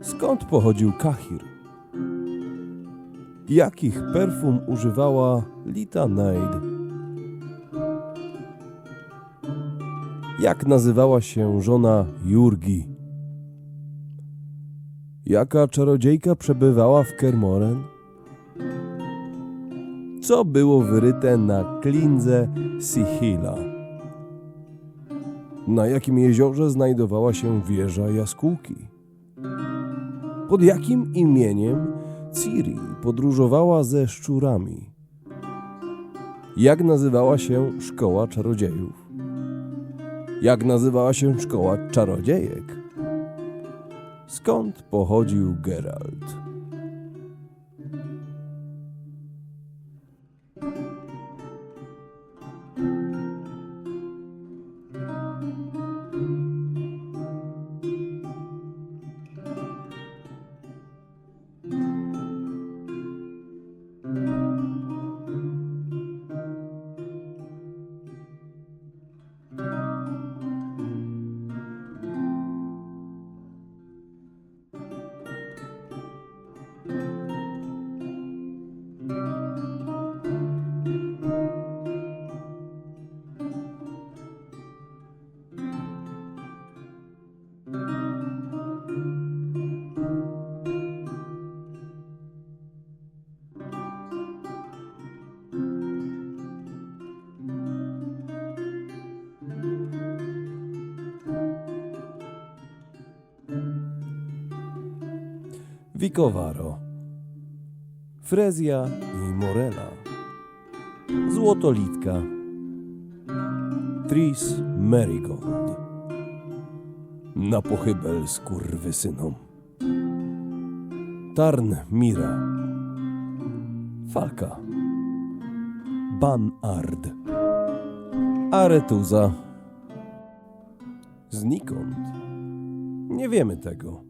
Skąd pochodził Kahir? Jakich perfum używała Lita Naid? Jak nazywała się żona Jurgi? Jaka czarodziejka przebywała w Kermoren? Co było wyryte na klindze Sihila? Na jakim jeziorze znajdowała się wieża jaskółki? Pod jakim imieniem Ciri podróżowała ze szczurami? Jak nazywała się szkoła czarodziejów? Jak nazywała się szkoła czarodziejek? Skąd pochodził Geralt? Vicovaro, Frezja i Morela, Złotolitka, Tris Marigold, na pochybel skurwysynom, Tarn Mira, Falka, Ban Ard, Aretuza, znikąd. Nie wiemy tego.